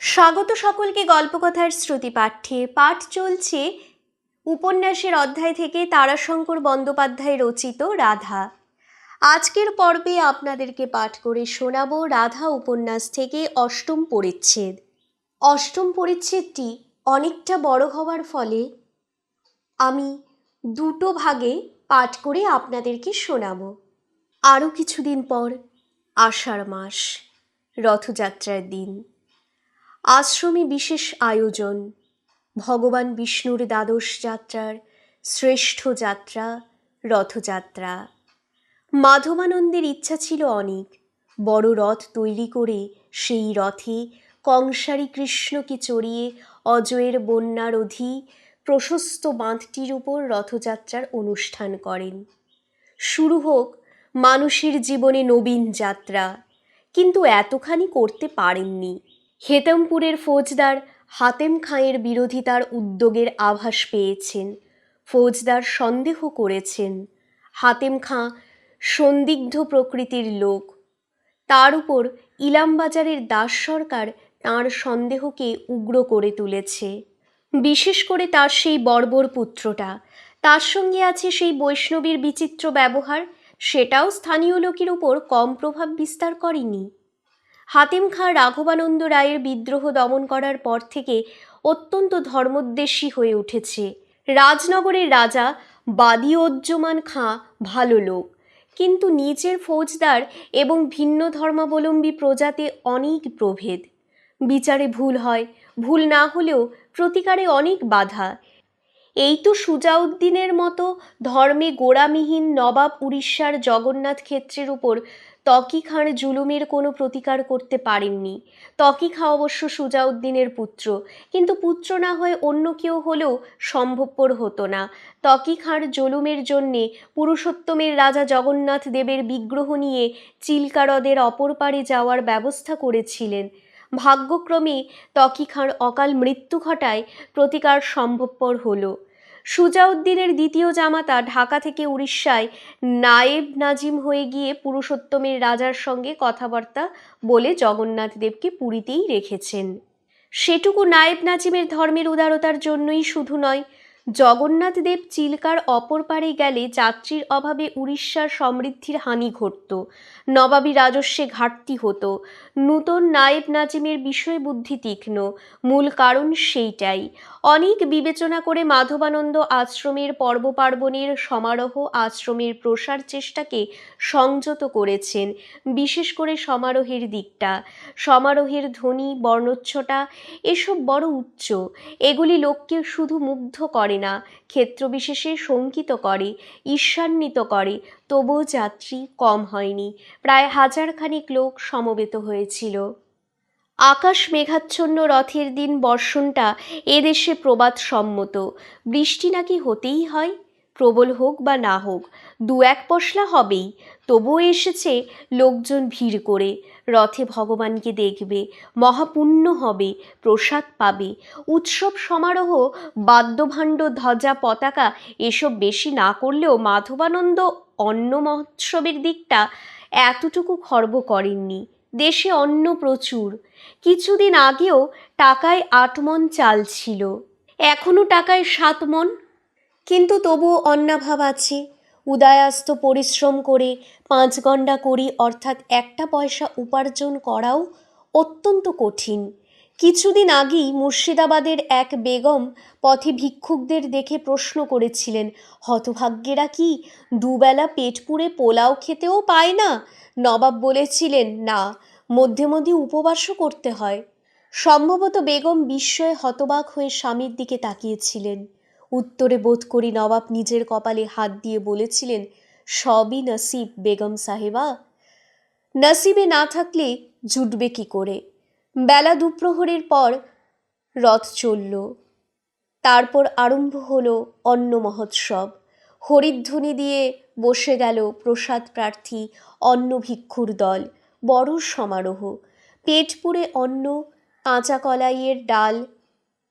স্বাগত সকলকে গল্পকথার শ্রুতি পাঠ্যে পাঠ চলছে উপন্যাসের অধ্যায় থেকে তারাশঙ্কর বন্দ্যোপাধ্যায় রচিত রাধা। আজকের পর্বে আপনাদেরকে পাঠ করে শোনাবো রাধা উপন্যাস থেকে অষ্টম পরিচ্ছেদ। অষ্টম পরিচ্ছেদটি অনেকটা বড় হওয়ার ফলে আমি দুটো ভাগে পাঠ করে আপনাদেরকে শোনাবো। আরও কিছুদিন পর আষাঢ় মাস, রথযাত্রার দিন। আশ্রমে বিশেষ আয়োজন। ভগবান বিষ্ণুর দ্বাদশ যাত্রার শ্রেষ্ঠ যাত্রা, রথযাত্রা। মাধবানন্দের ইচ্ছা ছিল অনেক। বড় রথ তৈরি করে সেই রথে কংসারী কৃষ্ণকে চড়িয়ে অজয়ের বন্যার অধি প্রশস্ত বাঁধটির উপর রথযাত্রার অনুষ্ঠান করেন। শুরু হোক মানুষের জীবনে নবীন যাত্রা। কিন্তু এতখানি করতে পারেননি। হেতমপুরের ফৌজদার হাতেম খাঁয়ের বিরোধিতার উদ্যোগের আভাস পেয়েছেন। ফৌজদার সন্দেহ করেছেন, হাতেম খাঁ সন্দিগ্ধ প্রকৃতির লোক। তার উপর ইলামবাজারের দাস সরকার তাঁর সন্দেহকে উগ্র করে তুলেছে। বিশেষ করে তার সেই বর্বর পুত্রটা। তার সঙ্গে আছে সেই বৈষ্ণবীর বিচিত্র ব্যবহার, সেটাও স্থানীয় লোকের উপর কম প্রভাব বিস্তার করেনি। হাতিম খাঁ রাঘবানন্দ রায়ের বিদ্রোহ দমন করার পর থেকে অত্যন্ত ধর্মোদ্দেশী হয়ে উঠেছে। রাজনগরের রাজা বাদিউজ্জমান খাঁ ভালো লোক। কিন্তু নিজের ফৌজদার এবং ভিন্ন ধর্মাবলম্বী প্রজাতে অনেক প্রভেদ। বিচারে ভুল হয়, ভুল না হলেও প্রতিকারে অনেক বাধা। এই তো সুজাউদ্দিনের মতো ধর্মে গোড়ামিহীন নবাব উড়িষ্যার জগন্নাথ ক্ষেত্রের উপর তকি খাঁর জুলুমের কোনো প্রতিকার করতে পারেননি। তকি খাঁ অবশ্য সুজাউদ্দিনের পুত্র, কিন্তু পুত্র না হয়ে অন্য কেউ হলেও সম্ভবপর হতো না। তকি খাঁর জুলুমের জন্যে পুরুষোত্তমের রাজা জগন্নাথ দেবের বিগ্রহ নিয়ে চিল্কারদের অপর পারে যাওয়ার ব্যবস্থা করেছিলেন। ভাগ্যক্রমে তকি খাঁর অকাল মৃত্যু ঘটায় প্রতিকার সম্ভবপর হলো। সুজাউদ্দিনের দ্বিতীয় জামাতা ঢাকা থেকে উড়িষ্যায় নায়েব নাজিম হয়ে গিয়ে পুরুষোত্তমের রাজার সঙ্গে কথাবার্তা বলে জগন্নাথ দেবকে পুরীতেই রেখেছেন। সেটুকু নায়েব নাজিমের ধর্মের উদারতার জন্যই শুধু নয়, জগন্নাথ দেব চিল্কার অপর পারে গেলে যাত্রীর অভাবে উড়িষ্যার সমৃদ্ধির হানি ঘটত, নবাবী রাজস্বে ঘাটতি হতো নূতন নায়েব নাজিমের বিষয় বুদ্ধি তীক্ষ্ণ। মূল কারণ সেইটাই। অনেক বিবেচনা করে মাধবানন্দ আশ্রমের পর্ব পার্বণের সমারোহ আশ্রমের প্রসার চেষ্টাকে সংযত করেছেন, বিশেষ করে সমারোহের দিকটা। সমারোহের ধ্বনি, বর্ণোচ্ছটা এসব বড় উচ্চ। এগুলি লোককে শুধু মুগ্ধ করে না, ক্ষেত্রবিশেষে শঙ্কিত করে, ঈর্ষান্বিত করে তবুও যাত্রী কম হয়নি। প্রায় হাজারখানিক লোক সমবেত হয়েছিল। আকাশ মেঘাচ্ছন্ন রথের দিন বর্ষণটা এদেশে প্রবাদ সম্মত। বৃষ্টি নাকি হতেই হয়? প্রবল হোক বা না হোক দু এক পশলা হবেই। তবুও এসেছে লোকজন ভিড় করে। রথে ভগবানকে দেখবে, মহাপুণ্য হবে, প্রসাদ পাবে। উৎসব সমারোহ, বাদ্যভাণ্ড, ধ্বজা, পতাকা, এসব বেশি না করলেও মাধবানন্দ অন্ন মহোৎসবের দিকটা এতটুকু খর্ব করেননি। দেশে অন্ন প্রচুর। কিছুদিন আগেও টাকায় আট মন চাল ছিল। এখনও টাকায় সাত মন কিন্তু তবুও অন্নাভাব আছে। উদয়াস্ত পরিশ্রম করে পাঁচ গণ্ডা করি অর্থাৎ একটা পয়সা উপার্জন করাও অত্যন্ত কঠিন। কিছুদিন আগেই মুর্শিদাবাদের এক বেগম পথে ভিক্ষুকদের দেখে প্রশ্ন করেছিলেন, হতভাগ্যেরা কি দুবেলা পেট পুড়ে পোলাও খেতেও পায় না? নবাব বলেছিলেন, না, মধ্যে মধ্যে উপবাসও করতে হয়। সম্ভবত বেগম বিস্ময়ে হতবাক হয়ে স্বামীর দিকে তাকিয়েছিলেন। উত্তরে বোধ করি নবাব নিজের কপালে হাত দিয়ে বলেছিলেন, সবই নসিব বেগম সাহেবা। নসিবে না থাকলে জুটবে কি করে? বেলা দুপ্রহরের পর রথ চলল। তারপর আরম্ভ হলো অন্ন মহোৎসব। হরিধ্বনি দিয়ে বসে গেল প্রসাদ প্রার্থী অন্ন ভিক্ষুর দল। বড় সমারোহ। পেট পুড়ে অন্ন, কাঁচা কলাইয়ের ডাল,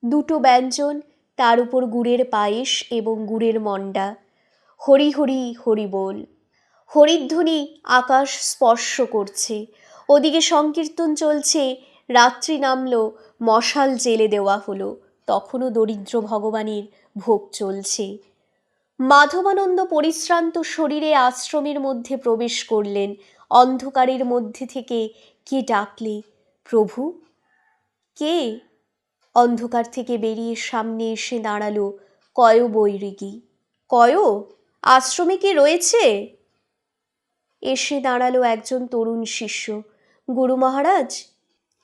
দুটো ব্যঞ্জন তার উপর গুড়ের পায়েস এবং গুড়ের মণ্ডা হরি হরি হরি বল। হরিধ্বনি আকাশ স্পর্শ করছে। ওদিকে সংকীর্তন চলছে। রাত্রি নামল, মশাল জেলে দেওয়া হলো। তখনও দরিদ্র ভগবানের ভোগ চলছে। মাধবানন্দ পরিশ্রান্ত শরীরে আশ্রমের মধ্যে প্রবেশ করলেন। অন্ধকারের মধ্যে থেকে কে ডাকলে? প্রভু? কে? অন্ধকার থেকে বেরিয়ে সামনে এসে দাঁড়াল কয় বৈরিগী। কয়? আশ্রমে কি রয়েছে? এসে দাঁড়াল একজন তরুণ শিষ্য। গুরু মহারাজ,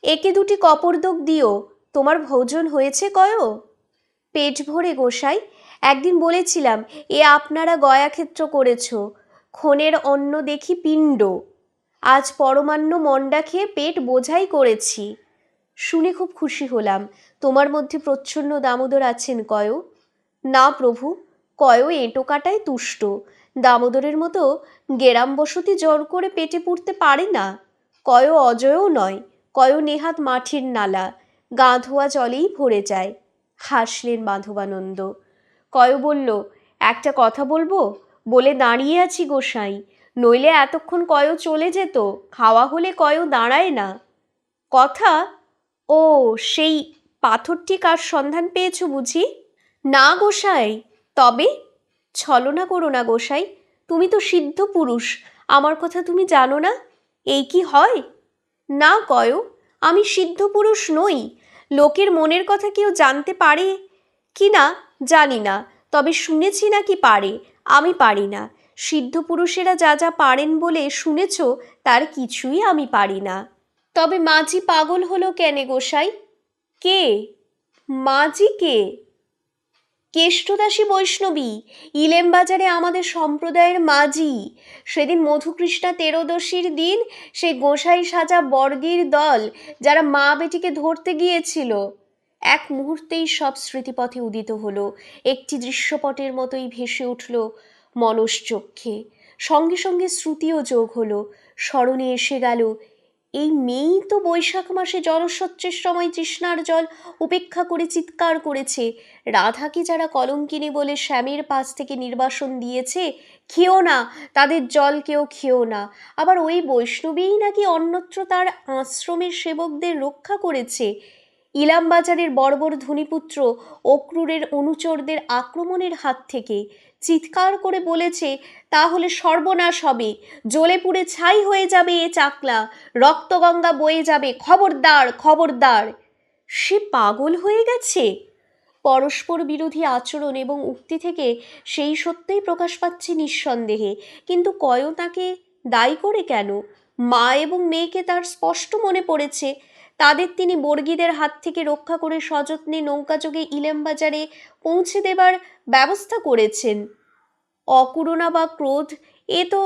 একে দুটি কপরদক দিও, তোমার ভোজন হয়েছে কয়? পেট ভরে গোসাই, একদিন বলেছিলাম, এ আপনারা গয়াক্ষেত্র করেছ, ক্ষণের অন্ন দেখি পিণ্ড। আজ পরমান্ন মন্ডা খেয়ে পেট বোঝাই করেছি। শুনে খুব খুশি হলাম। তোমার মধ্যে প্রচ্ছন্ন দামোদর আছেন কয়? না প্রভু, কয় এঁটো কাটায় তুষ্ট। দামোদরের মতো গেরাম বসতি জোর করে পেটে পুড়তে পারে না। কয় অজয়ও নয়, কয় নেহাত মাঠির নালা। গা ধোয়া জলেই ভরে যায়, হাসলেন মাধবানন্দ কয় বলল, একটা কথা বলব? বলে দাঁড়িয়ে আছি গোসাই। নইলে এতক্ষণ কয় চলে যেত, খাওয়া হলে কয় দাঁড়ায় না। কথা ও, সেই পাথরটি কার সন্ধান পেয়েছ বুঝি? না গোসাই, তবে ছলনা করো না গোসাই, তুমি তো সিদ্ধ পুরুষ, আমার কথা তুমি জানো না, এই কি হয়? না কয়, আমি সিদ্ধ পুরুষ নই, লোকের মনের কথা কেউ জানতে পারে? কি না, জানি না, তবে শুনেছি নাকি পারে, আমি পারি না, সিদ্ধ পুরুষেরা যা যা পারেন বলে শুনেছ, তার কিছুই আমি পারি না। তবে মাঝি পাগল হলো কেনে গোসাই কে? মাঝি কে? কেষ্টদাসী বৈষ্ণবী ইলেম বাজারে আমাদের সম্প্রদায়ের মাঝি। সেদিন মধুকৃষ্ণা তেরোদশীর দিন সেই গোসাই সাজা বর্গীর দল, যারা মা বেটিকে ধরতে গিয়েছিল। এক মুহূর্তেই সব স্মৃতিপথে উদিত হলো। একটি দৃশ্যপটের মতোই ভেসে উঠল মনশ্চক্ষে সঙ্গে সঙ্গে শ্রুতিও যোগ হলো। স্মরণে এসে গেল এই মেয়েই তো বৈশাখ মাসে জলস্বচ্ছের সময় তৃষ্ণার জল উপেক্ষা করে চিৎকার করেছে। রাধাকে যারা কলঙ্কিনী বলে শ্যামের পাশ থেকে নির্বাসন দিয়েছে, খেও না, তাদের জল কেউ খেও না। আবার ওই বৈষ্ণবীই নাকি অন্যত্র তার আশ্রমের সেবকদের রক্ষা করেছে। ইলামবাজারের বর্বর ধনীপুত্র অক্রুরের অনুচরদের আক্রমণের হাত থেকে। চিৎকার করে বলেছে, তাহলে সর্বনাশ হবে। জ্বলে পুড়ে ছাই হয়ে যাবে এ চাকলা। রক্তগঙ্গা বয়ে যাবে। খবরদার খবরদার। সে পাগল হয়ে গেছে? পরস্পর বিরোধী আচরণ এবং উক্তি থেকে সেই সত্যই প্রকাশ পাচ্ছে নিঃসন্দেহে। কিন্তু কয় তাকে দায়ী করে কেন? মা এবং মেয়েকে তার স্পষ্ট মনে পড়েছে। তাদের তিনি বর্গীদের হাত থেকে রক্ষা করে সযত্নে নৌকাযোগে ইলেমবাজারে পৌঁছে দেবার ব্যবস্থা করেছেন। অকুরণা বা ক্রোধ, এ তো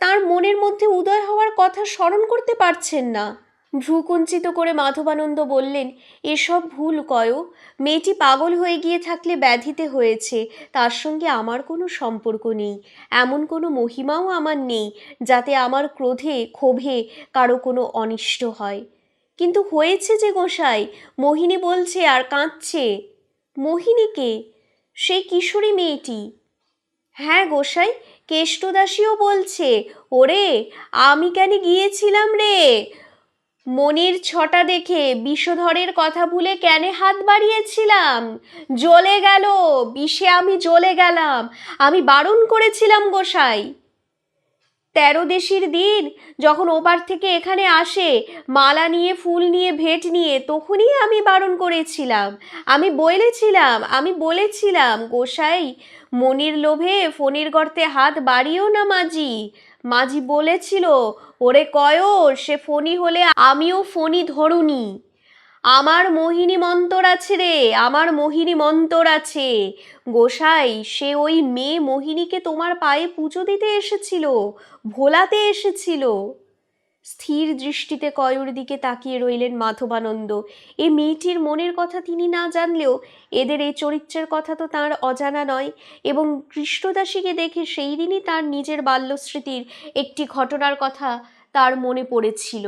তার মনের মধ্যে উদয় হওয়ার কথা স্মরণ করতে পারছেন না। ভ্রুকুঞ্চিত করে মাধবানন্দ বললেন, এসব ভুল কয়, মেয়েটি পাগল হয়ে গিয়ে থাকলে ব্যাধিতে হয়েছে, তার সঙ্গে আমার কোনো সম্পর্ক নেই, এমন কোনো মহিমাও আমার নেই, যাতে আমার ক্রোধে, ক্ষোভে কারও কোনো অনিষ্ট হয়। কিন্তু হয়েছে যে গোসাই? মোহিনী বলছে আর কাঁদছে। মোহিনীকে সেই কিশোরী মেয়েটি। হ্যাঁ গোসাই, কেষ্টদাসীও বলছে। ওরে, আমি কেন গিয়েছিলাম রে? মনির ছটা দেখে বিষধরের কথা ভুলে কেনে হাত বাড়িয়েছিলাম? জ্বলে গেল, বিষে আমি জ্বলে গেলাম। আমি বারণ করেছিলাম গোসাই। তেরো দেশির দিন যখন ওপার থেকে এখানে আসে, মালা নিয়ে, ফুল নিয়ে, ভেট নিয়ে, তখনই আমি বারণ করেছিলাম। আমি বলেছিলাম আমি বলেছিলাম, গোসাই, মনির লোভে ফোনের গর্তে হাত বাড়িও না মাঝি। মাঝি বলেছিল, ওরে কয়, সে ফণি হলে আমিও ফণি ধরুনি। আমার মোহিনী মন্তর আছে রে, আমার মোহিনী মন্তর আছে। গোসাই, সে ওই মেয়ে মোহিনীকে তোমার পায়ে পুজো দিতে এসেছিল, ভোলাতে এসেছিল। স্থির দৃষ্টিতে কয়র দিকে তাকিয়ে রইলেন মাধবানন্দ। এ মেয়েটির মনের কথা তিনি না জানলেও, এদের এই চরিত্রের কথা তো তার অজানা নয় এবং কৃষ্ণদাসীকে দেখে সেই দিনই তার নিজের বাল্যস্মৃতির একটি ঘটনার কথা তার মনে পড়েছিল।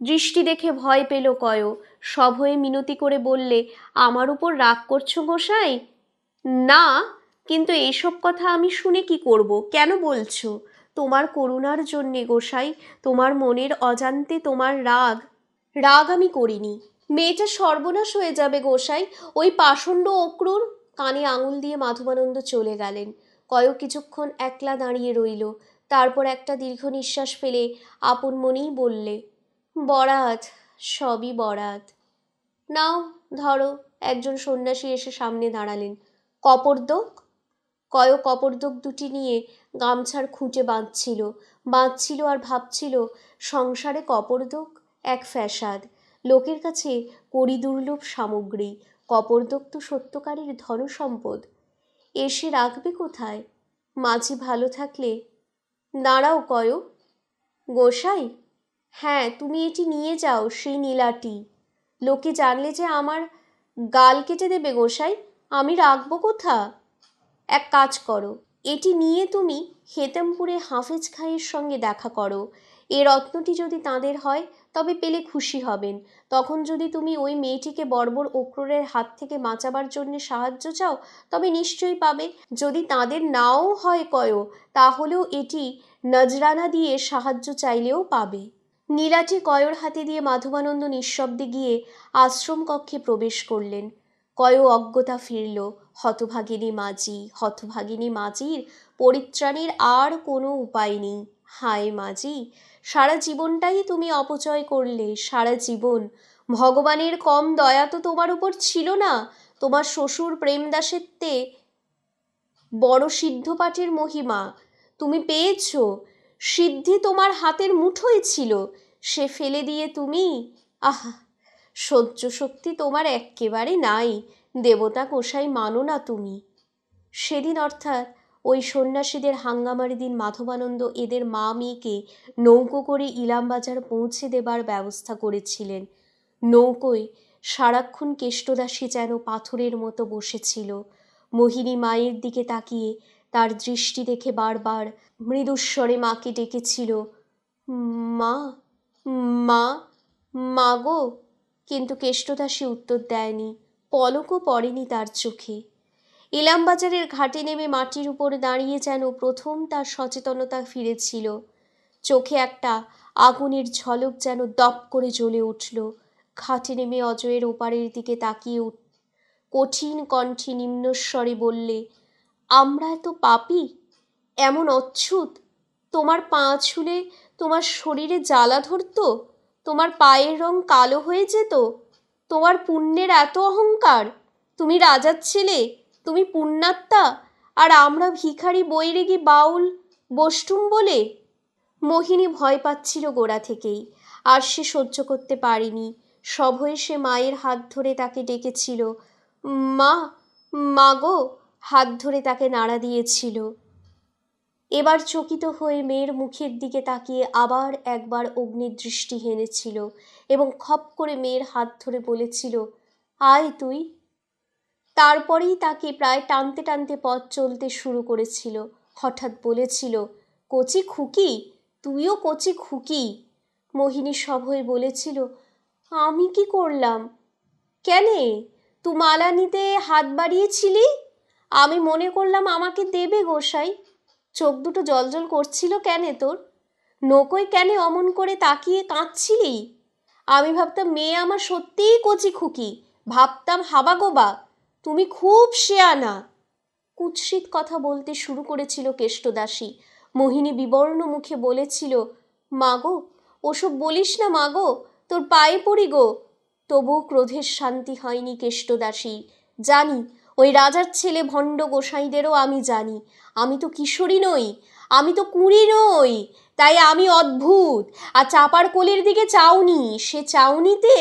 দৃষ্টি দেখে ভয় পেল কয় সভয়ে মিনতি করে বললে, আমার উপর রাগ করছ গোসাই না, কিন্তু এইসব কথা আমি শুনে কি করব? কেন বলছো? তোমার করুণার জন্যে গোসাই, তোমার মনের অজান্তে তোমার রাগ। রাগ আমি করিনি। মেয়েটা সর্বনাশ হয়ে যাবে গোসাই। ওই পাষণ্ড অক্রুর কানে আঙুল দিয়ে মাধবানন্দ চলে গেলেন। কয়েক কিছুক্ষণ একলা দাঁড়িয়ে রইল। তারপর একটা দীর্ঘ নিঃশ্বাস ফেলে আপন মনেই বললে বরাত, সবই বরাত। নাও, ধরো, একজন সন্ন্যাসী এসে সামনে দাঁড়ালেন। কপরদক? কয় কপরদক দুটি নিয়ে গামছার খুঁটে বাঁধছিল। বাঁধছিল আর ভাবছিল, সংসারে কপরদক এক ফ্যাসাদ। লোকের কাছে করি দুর্লভ সামগ্রী। কপরদক তো সত্যকারের ধনসম্পদ। এসে রাখবে কোথায়? মাঝি ভালো থাকলে? দাঁড়াও কয় গোসাই হ্যাঁ তুমি এটি নিয়ে যাও, সেই নীলাটি। লোকে জানলে যে আমার গাল কেটে দেবে গোসাই, আমি রাখব কোথা? এক কাজ করো, এটি নিয়ে তুমি হেতেমপুরে হাফেজ খাইয়ের সঙ্গে দেখা করো। এ রত্নটি যদি তাঁদের হয়, তবে পেলে খুশি হবেন। তখন যদি তুমি ওই মেয়েটিকে বর্বর অক্রুরের হাত থেকে বাঁচাবার জন্য সাহায্য চাও, তবে নিশ্চয়ই পাবে। যদি তাদের নাও হয় কয়ও, তাহলেও এটি নজরানা দিয়ে সাহায্য চাইলেও পাবে। নীলাটি কয়র হাতে দিয়ে মাধবানন্দ নিঃশব্দে গিয়ে আশ্রম কক্ষে প্রবেশ করলেন। কয় অজ্ঞতা ফিরল, হতভাগিনী মাঝি, হতভাগিনী মাঝির পরিত্রাণের আর কোনো উপায় নেই। হায় মাঝি, সারা জীবনটাই তুমি অপচয় করলে, সারা জীবন। ভগবানের কম দয়া তো তোমার উপর ছিল না। তোমার শ্বশুর প্রেমদাসেত্বে বড় সিদ্ধপাঠের মহিমা। তুমি পেয়েছ সিদ্ধি তোমার হাতের মুঠোয় ছিল। সে ফেলে দিয়ে তুমি, আহা, সহ্য শক্তি তোমার এক্কেবারে নাই, দেবতা কোষাই মানো না তুমি। সেদিন অর্থাৎ ওই সন্ন্যাসীদের হাঙ্গামার দিন মাধবানন্দ এদের মা মেয়েকে নৌকো করে ইলামবাজার পৌঁছে দেবার ব্যবস্থা করেছিলেন। নৌকোয় সারাক্ষণ কেষ্টদাসী যেন পাথরের মতো বসেছিল। মোহিনী মায়ের দিকে তাকিয়ে তার দৃষ্টি দেখে বারবার মৃদুস্বরে মাকে ডেকেছিল, মা মা মা গো। কিন্তু কেষ্টদাসী উত্তর দেয়নি, পলকও পড়েনি তার চোখে। ইলামবাজারের ঘাটে নেমে মাটির উপর দাঁড়িয়ে যেন প্রথম তার সচেতনতা ফিরেছিল। চোখে একটা আগুনের ঝলক যেন দপ করে জ্বলে উঠল। ঘাটে নেমে অজয়ের ওপারের দিকে তাকিয়ে কঠিন কণ্ঠে নিম্নস্বরে বললে আমরা এত পাপি? এমন অচ্ছুত? তোমার পা ছুলে তোমার শরীরে জ্বালা ধরতো? তোমার পায়ের রং কালো হয়ে যেত? তোমার পুণ্যের এত অহংকার? তুমি রাজার ছেলে, তুমি পুণ্যাত্মা, আর আমরা ভিখারি বৈরেগি বাউল বষ্টুম বলে? মোহিনী ভয় পাচ্ছিল গোড়া থেকেই, আর সে সহ্য করতে পারেনি। সভয়ে সে মায়ের হাত ধরে তাকে ডেকেছিল, মা মা গো হাত ধরে তাকে নাড়া দিয়েছিল। এবার চকিত হয়ে মেয়ের মুখের দিকে তাকিয়ে আবার একবার অগ্নির দৃষ্টি হেনেছিল এবং খপ করে মেয়ের হাত ধরে বলেছিল, আয় তুই। তারপরেই তাকে প্রায় টানতে টানতে পথ চলতে শুরু করেছিল। হঠাৎ বলেছিল, কচি খুকি? তুইও কচি খুকি? মোহিনী সভয়ে বলেছিল, আমি কি করলাম? কেনে? তু মালা নিতে হাত বাড়িয়েছিলি? আমি মনে করলাম আমাকে দেবে গোসাই। চোখ দুটো জলজল করছিল কেনে তোর? নৌকোয় কেনে অমন করে তাকিয়ে কাঁদছিলি? আমি ভাবতাম মেয়ে আমার সত্যিই কচি খুকি। ভাবতাম হাবাগোবা, তুমি খুব শেয়ানা। কুৎসিত কথা বলতে শুরু করেছিল কেষ্টদাসী। মোহিনী বিবর্ণ মুখে বলেছিল মাগো ওসব বলিস না মাগো তোর পায়ে পড়ি গো। তবু ক্রোধের শান্তি হয়নি কেষ্টদাসী। জানি ওই রাজার ছেলে ভণ্ড গোসাইদেরও আমি জানি। আমি তো কিশোরী নই, আমি তো কুঁড়ি নই, তাই আমি অদ্ভুত। আর চাপার কোলের দিকে চাউনি, সে চাউনিতে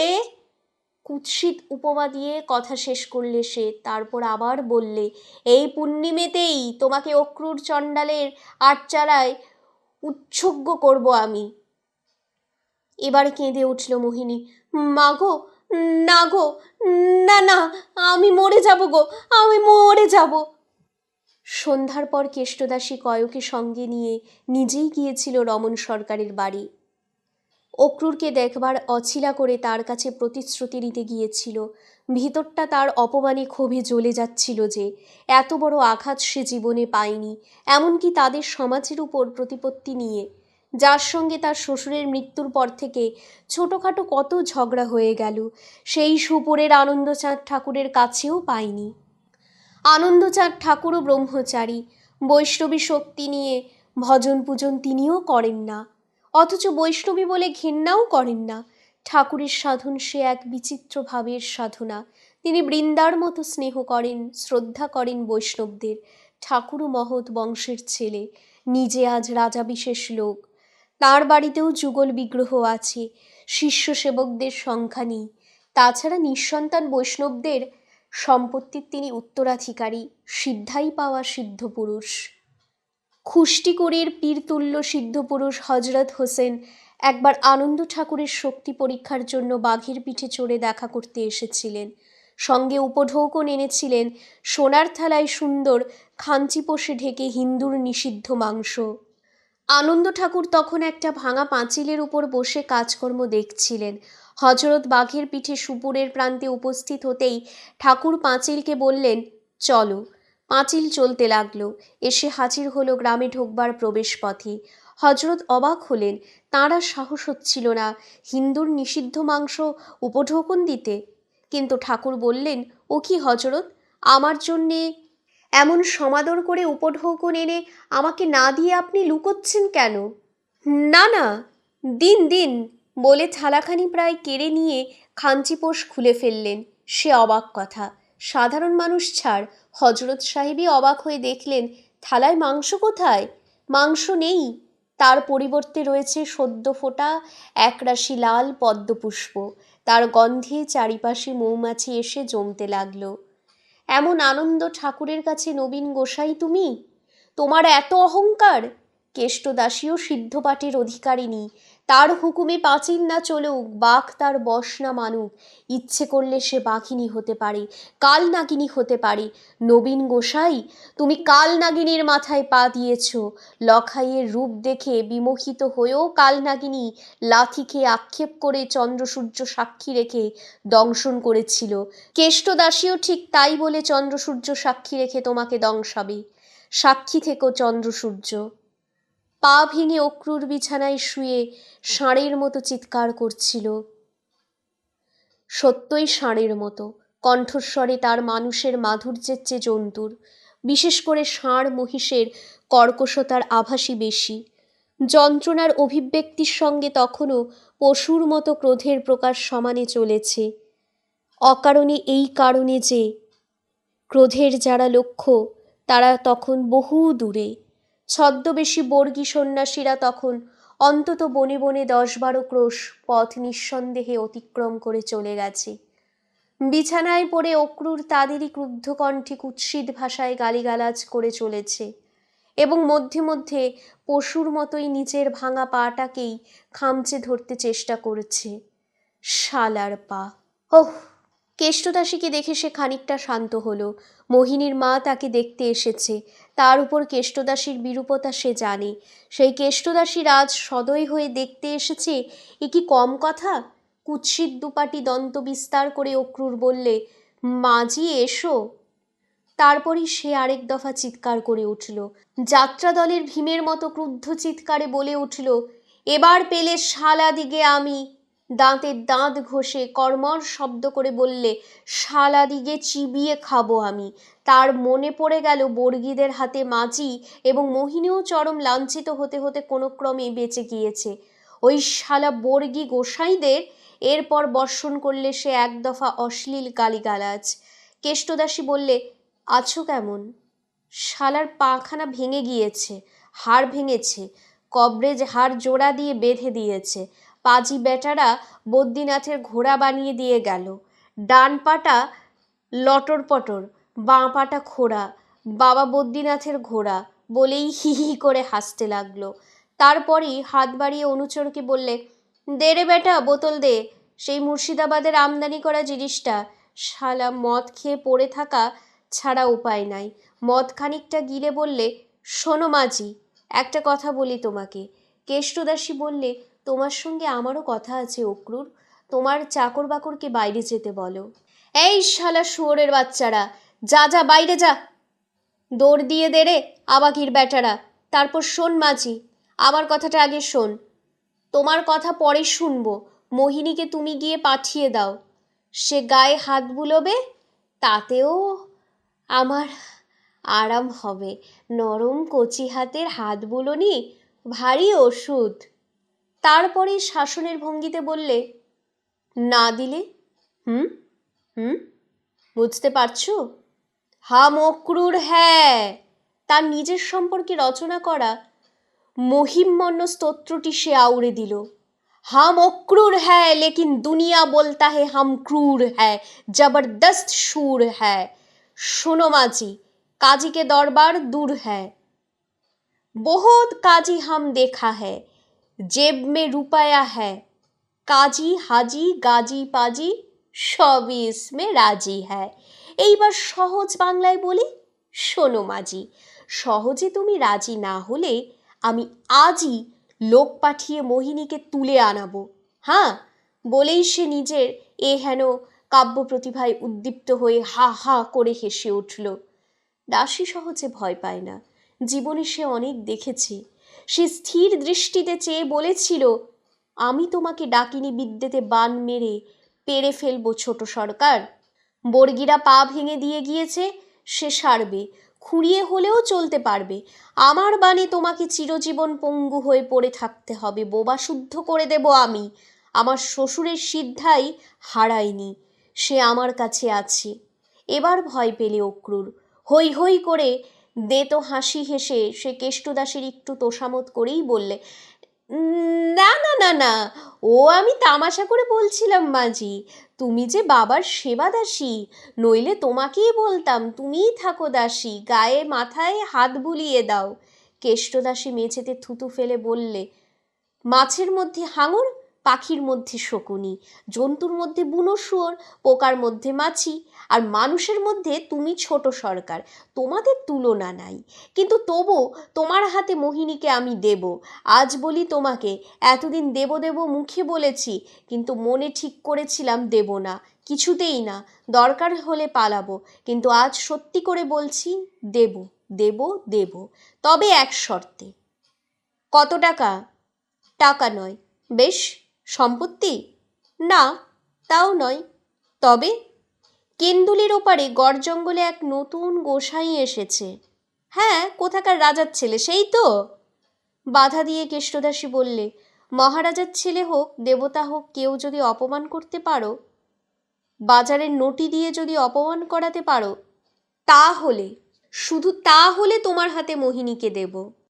কুৎসিত উপমা দিয়ে কথা শেষ করলে সে, তারপর আবার বললে, এই পূর্ণিমেতেই তোমাকে অক্রুর চণ্ডালের আটচারায় উৎসর্গ করব আমি। এবার কেঁদে উঠল মোহিনী, মা গো না গো, না না, আমি মরে যাব গো, আমি মরে যাব। সন্ধ্যার পর কেষ্টদাসী কয়কে সঙ্গে নিয়ে নিজেই গিয়েছিল রমন সরকারের বাড়ি। অক্রুরকে দেখবার অছিলা করে তার কাছে প্রতিশ্রুতি নিতে গিয়েছিল। ভিতরটা তার অপমানে ক্ষোভে জ্বলে যাচ্ছিল যে, এত বড় আঘাত সে জীবনে পায়নি, এমনকি তাদের সমাজের উপর প্রতিপত্তি নিয়ে যার সঙ্গে তার শ্বশুরের মৃত্যুর পর থেকে ছোটোখাটো কত ঝগড়া হয়ে গেল, সেই সুপুরের আনন্দচাঁদ ঠাকুরের কাছেও পায়নি আনন্দচাঁদ ঠাকুরও ব্রহ্মচারী, বৈষ্ণবী শক্তি নিয়ে ভজন পূজন তিনিও করেন না, অথচ বৈষ্ণবী বলে ঘেন্নাও করেন না। ঠাকুরের সাধন সে এক বিচিত্র ভাবের সাধনা। তিনি বৃন্দার মতো স্নেহ করেন, শ্রদ্ধা করেন বৈষ্ণবদের। ঠাকুরও মহৎ বংশের ছেলে, নিজে আজ রাজা বিশেষ লোক। তার বাড়িতেও যুগল বিগ্রহ আছে শিষ্য সেবকদের সংখ্যা নেই। তাছাড়া নিঃসন্তান বৈষ্ণবদের সম্পত্তির তিনি উত্তরাধিকারী, সিদ্ধাই পাওয়া সিদ্ধ পুরুষ। খুষ্টিকড়ির পীরতুল্য সিদ্ধ পুরুষ হজরত হোসেন একবার আনন্দ ঠাকুরের শক্তি পরীক্ষার জন্য বাঘের পিঠে চড়ে দেখা করতে এসেছিলেন। সঙ্গে উপঢৌকন এনেছিলেন, সোনার থালায় সুন্দর, খাঞ্চি পোষে ঢেকে হিন্দুর নিষিদ্ধ মাংস। আনন্দ ঠাকুর তখন একটা ভাঙা পাঁচিলের উপর বসে কাজকর্ম দেখছিলেন। হজরত বাঘের পিঠে সুপুরের প্রান্তে উপস্থিত হতেই ঠাকুর পাঁচিলকে বললেন, চলো। পাঁচিল চলতে লাগল। এসে হাজির হলো গ্রামে ঢোকবার প্রবেশপথে। হজরত অবাক হলেন, তাঁরা সাহস হচ্ছিল না। হিন্দুর নিষিদ্ধ মাংস উপঢোকন দিতে? কিন্তু ঠাকুর বললেন, ও কি হজরত আমার জন্যে এমন সমাদর করে উপঢৌকন এনে আমাকে না দিয়ে আপনি লুকোচ্ছেন কেন? না না, দিন দিন বলে থালাখানি প্রায় কেড়ে নিয়ে খাঞ্চিপোষ খুলে ফেললেন। সে অবাক কথা। সাধারণ মানুষ ছাড়, হজরত সাহেবই অবাক হয়ে দেখলেন, থালায় মাংস কোথায়? মাংস নেই। তার পরিবর্তে রয়েছে সদ্য ফোটা একরাশি লাল পদ্মপুষ্প। তার গন্ধে চারিপাশে মৌমাছি এসে জমতে লাগল। এমন আনন্দ ঠাকুরের কাছে নবীন গোসাই তুমি? তোমার এত অহংকার? কেষ্টদাসীও সিদ্ধপাঠের অধিকারিণী। তার হুকুমে পাঁচিল না চলুক, বাঘ তার বশ না মানুক। ইচ্ছে করলে সে বাঘিনী হতে পারে কাল নাগিনী হতে পারে। নবীন গোসাই, তুমি কাল নাগিনীর মাথায় পা দিয়েছ। লখাইয়ের রূপ দেখে বিমোহিত হয়েও কাল নাগিনী লাথি খেয়ে আক্ষেপ করে চন্দ্রসূর্য সাক্ষী রেখে দংশন করেছিল। কেষ্টদাসীও ঠিক তাই বলে চন্দ্রসূর্য সাক্ষী রেখে তোমাকে দংশাবে। সাক্ষী থেকো চন্দ্রসূর্য। পা ভেঙে অক্রুর বিছানায় শুয়ে ষাঁড়ের মতো চিৎকার করছিল। সত্যই ষাঁড়ের মতো। কণ্ঠস্বরে তার মানুষের মাধুর্যের চেয়ে জন্তুর। বিশেষ করে ষাঁড় মহিষের কর্কশতার আভাসই বেশি। যন্ত্রণার অভিব্যক্তির সঙ্গে তখনও পশুর মতো ক্রোধের প্রকাশ সমানে চলেছে। অকারণে এই কারণে যে ক্রোধের যারা লক্ষ্য, তারা তখন বহু দূরে। ছদ্মবেশী বর্গী সন্ন্যাসীরা তখন অন্তত বনে বনে দশ বারো ক্রোশ পথ নিঃসন্দেহে অতিক্রম করে চলে গেছে। বিছানায় পড়ে অক্রুর তাদেরই ক্রুদ্ধ কণ্ঠে কুৎসিত ভাষায় গালিগালাজ করে চলেছে এবং মধ্যে মধ্যে পশুর মতোই নিচের ভাঙা পাটাকেই খামচে ধরতে চেষ্টা করছে। শালার পা। ওহ! কেষ্টদাসীকে দেখে সে খানিকটা শান্ত হলো। মোহিনীর মা তাকে দেখতে এসেছে। তার উপর কেষ্টদাসীর বিরূপতা সে জানে। সেই কেষ্টদাসীর আজ সদয় হয়ে দেখতে এসেছে এ কি কম কথা? কুৎসিত দুপাটি দন্ত বিস্তার করে অক্রুর বললে মাজি এসো। তারপরই সে আরেক দফা চিৎকার করে উঠল। যাত্রা দলের ভীমের মতো ক্রুদ্ধ চিৎকারে বলে উঠল, এবার পেলে শালা দিগে আমি। দাঁতের দাঁত ঘষে কর্মর শব্দ করে বললে, শালা দিগে চিবিয়ে খাব আমি। তার মনে পড়ে গেল বর্গীদের হাতে মাঝি এবং মোহিনীও চরম লাঞ্ছিত হতে হতে কোনো ক্রমে বেঁচে গিয়েছে। ওই শালা বর্গী গোসাইদের এরপর বর্ষণ করলে সে এক দফা অশ্লীল গালিগালাজ। কেষ্টদাসী বললে, আছো কেমন? শালার পাখানা ভেঙে গিয়েছে, হাড় ভেঙেছে, কবরেজ হাড় জোড়া দিয়ে বেঁধে দিয়েছে। পাজি বেটারা বদ্রীনাথের ঘোড়া বানিয়ে দিয়ে গেল। ডান পাটা লটর পটর, বাঁ পাটা খোড়া, বাবা বদ্রীনাথের ঘোড়া বলেই হি হি করে হাসতে লাগল। তারপরেই হাত বাড়িয়ে অনুচরকে বললে, দে রে বেটা, বোতল দে। সেই মুর্শিদাবাদের আমদানি করা জিনিসটা শালা মদ খেয়ে পড়ে থাকা ছাড়া উপায় নাই। মদ খানিকটা গিলে বললে, শোনো মাঝি, একটা কথা বলি তোমাকে। কেষ্টদাসী বললে তোমার সঙ্গে আমারও কথা আছে, অক্রুর। তোমার চাকর বাকরকে বাইরে যেতে বলো। এই শালা শুয়োরের বাচ্চারা, যা যা, বাইরে যা। দৌড় দিয়ে দে রে আবাকির বেটারা তারপর শোন মাঝি, আমার কথাটা আগে শোন। তোমার কথা পরে শুনব। মোহিনীকে তুমি গিয়ে পাঠিয়ে দাও। সে গায়ে হাত বুলোবে, তাতেও আমার আরাম হবে। নরম কচি হাতের হাত বুলোনি, ভারী ওষুধ। তারপরে শাসনের ভঙ্গিতে বললে, না দিলে? হুম? হুম? বুঝতে পারছ? হাম অক্রুর হ্যাঁ। তার নিজের সম্পর্কে রচনা করা মহিমমন্য স্তোত্রটি সে আউড়ে দিল। হাম মক্রুর হ্যাঁ লেকিন দুনিয়া বলতা হে হাম ক্রুর হ্যাঁ জবরদস্ত সুর হ্যাঁ। শোনো মাঝি, কাজীকে দরবার দূর হ্যাঁ। বহুত কাজী হাম দেখা হ্যাঁ जेब में रुपया है কাজী হাজি গাজি পাজি সবই ইসমে রাজি হ্যায় এইবার সহজ বাংলায় বলি শোনো মাজি সহজে তুমি রাজি না হলে আমি আজই লোক পাঠিয়ে মোহিনীকে তুলে আনাবো হ্যাঁ বলেই সে নিজের এ হেন কাব্য প্রতিভায় উদ্দীপ্ত হয়ে হা হা করে হেসে উঠল দাসী সহজে ভয় পায় না জীবনে সে অনেক দেখেছে সে স্থির দৃষ্টিতে চেয়ে বলেছিল, আমি তোমাকে ডাকিনি বিদ্যেতে বান মেরে, পেরে ফেলব ছোট সরকার। বর্গিরা পা ভেঙে দিয়ে গিয়েছে, সে সারবে, খুঁড়িয়ে হলেও চলতে পারবে। আমার বাণে তোমাকে চিরজীবন পঙ্গু হয়ে পড়ে থাকতে হবে, বোবা শুদ্ধ করে দেব আমি। আমার শ্বশুরের সিদ্ধাই হারায়নি, সে আমার কাছে আছে। এবার ভয় পেলে অক্রুর। হই হই করে দেতো হাসি হেসে, সে কেষ্টদাসের একটু তোষামত করেই বললে, না না না না, ও আমি তামাশা করে বলছিলাম মাঝি, তুমি যে বাবার সেবা দাসী নইলে তোমাকেই বলতাম, তুমিই থাকো দাসী, গায়ে মাথায় হাত বুলিয়ে দাও। কেষ্টদাসী মেঝেতে থুতু ফেলে বললে, মাছের মধ্যে হাঙর, পাখির মধ্যে শকুনি, জন্তুর মধ্যে বুনো শুয়োর, পোকার মধ্যে মাছি আর মানুষের মধ্যে তুমি ছোট সরকার, তোমাদের তুলনা নাই। কিন্তু তবু তোমার হাতে মোহিনীকে আমি দেব। আজ বলি তোমাকে, এতদিন দেব দেব মুখে বলেছি, কিন্তু মনে ঠিক করেছিলাম দেব না, কিছুতেই না, দরকার হলে পালাবো। কিন্তু আজ সত্যি করে বলছি, দেব দেব দেব, তবে এক শর্তে। কত টাকা? টাকা নয়। বেশ, সম্পত্তি? না, তাও নয়। তবে কেন্দুলির ওপারে গড় জঙ্গলে এক নতুন গোসাই এসেছে। হ্যাঁ কোথাকার রাজার ছেলে, সেই তো? বাধা দিয়ে কেষ্টদাসী বললে, মহারাজার ছেলে হোক, দেবতা হোক, কেউ যদি অপমান করতে পারো, বাজারের নটি দিয়ে যদি অপমান করাতে পারো, তাহলে, শুধু তা হলে তোমার হাতে মোহিনীকে দেব।